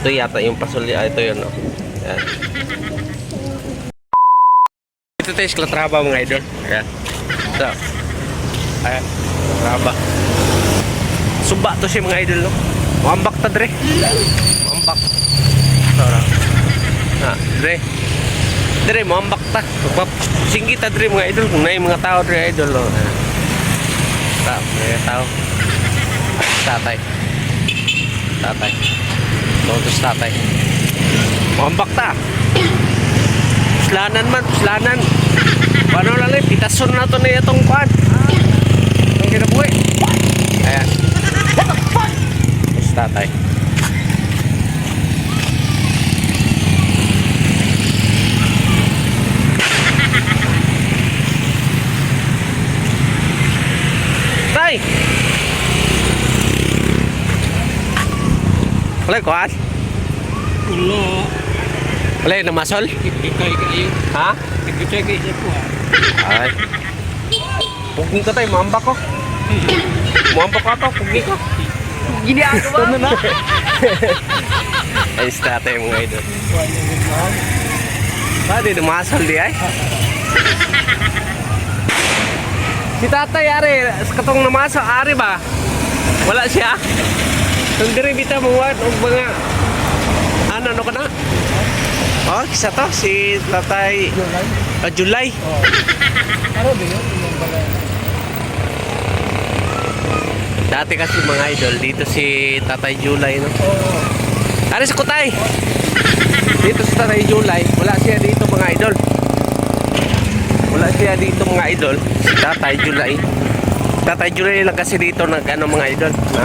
Ito yata yung pasuli. Ah, ito yun. Oh. Yan. Ito tayo sa Latraba mga idol. Ayan. Ito. Ayan. Latraba. Suba to siya mga idol. No? Mambak ta dre. Mambak. Tara. Ha, dre. Dre, mambak ta. Singgi ta dre mga idol. Kung na mga tao dre idol. No? Ayan. Ta, mga tao. Tatay. Tatay. Todos tatay. Mambak ta. Puslanan man, puslanan. Paano lang eh, pitason na to na itong kwan. Ang kinabuhi. Ayan. Tapos tatay. Wala kuhan? Ulo. Wala yung namasol? Ikay kayo. Ha? Ikay kayo sa. Ay. Puging ka tayo, mambak ko. Mambak ka to, puging ko. Gini ako ba? Ano na? Ayos tatay mga idol. Ah, di dumasal di ay. Si tatay ari, katong namasa ari ba? Wala siya. Kung diri bita mo wat og mga ano ano ka na? Oh, kisa to si tatay ah, July. Ano ba yun? Yung balay. Dati kasi mga idol, dito si Tatay July, no? Oo. Ari sa Kutay! Dito si Tatay July, wala siya dito mga idol. Wala siya dito mga idol, si Tatay July. Tatay July lang kasi dito nag ano mga idol, na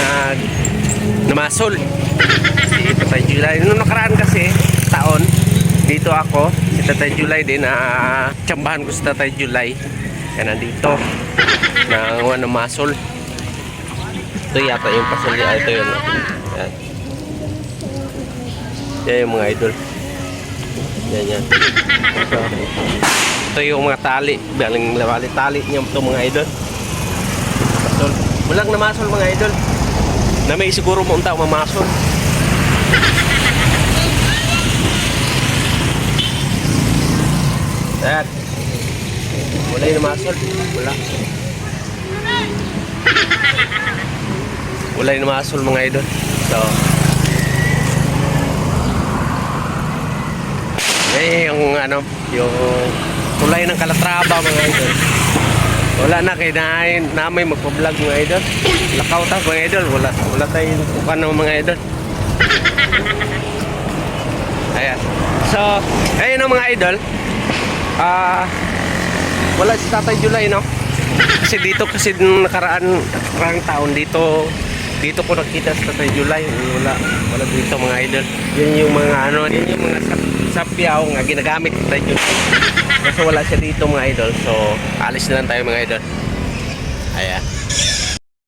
nag namasol. Tatay July. Noong nakaraan kasi, taon, dito ako, si Tatay July din, na tsambahan ko si Tatay July. Kaya nandito, na ano, masol. Ito yata yung pasuli. Ah, ito yun. oh. Yan. Yan yung mga idol. Yan yan. Ito, ito yung mga tali. Baling bali tali niya ito mga idol. Masol. Walang namasol mga idol. Na may siguro mo unta mamasol. Yan. Wala yung namasol. Wala. Wala yung namasol mga idol. So, eh, yung ano, yung tulay ng Kalatraba mga idol. Wala na kay na, na may magpa-vlog mga idol. Lakaw ta mga idol, wala wala tayong ano mga idol. Ayan. So, ayun ang mga idol. Ah, wala si Tatay July, no? Kasi dito kasi nakaraan, nakaraan taon dito dito ko nakita sa Tatay July. Wala, wala dito mga idol. Yun yung mga ano, yun yung mga sap, sapyaw nga ginagamit ni Tatay July. Kasi wala siya dito mga idol. So, alis na lang tayo mga idol. Ayan.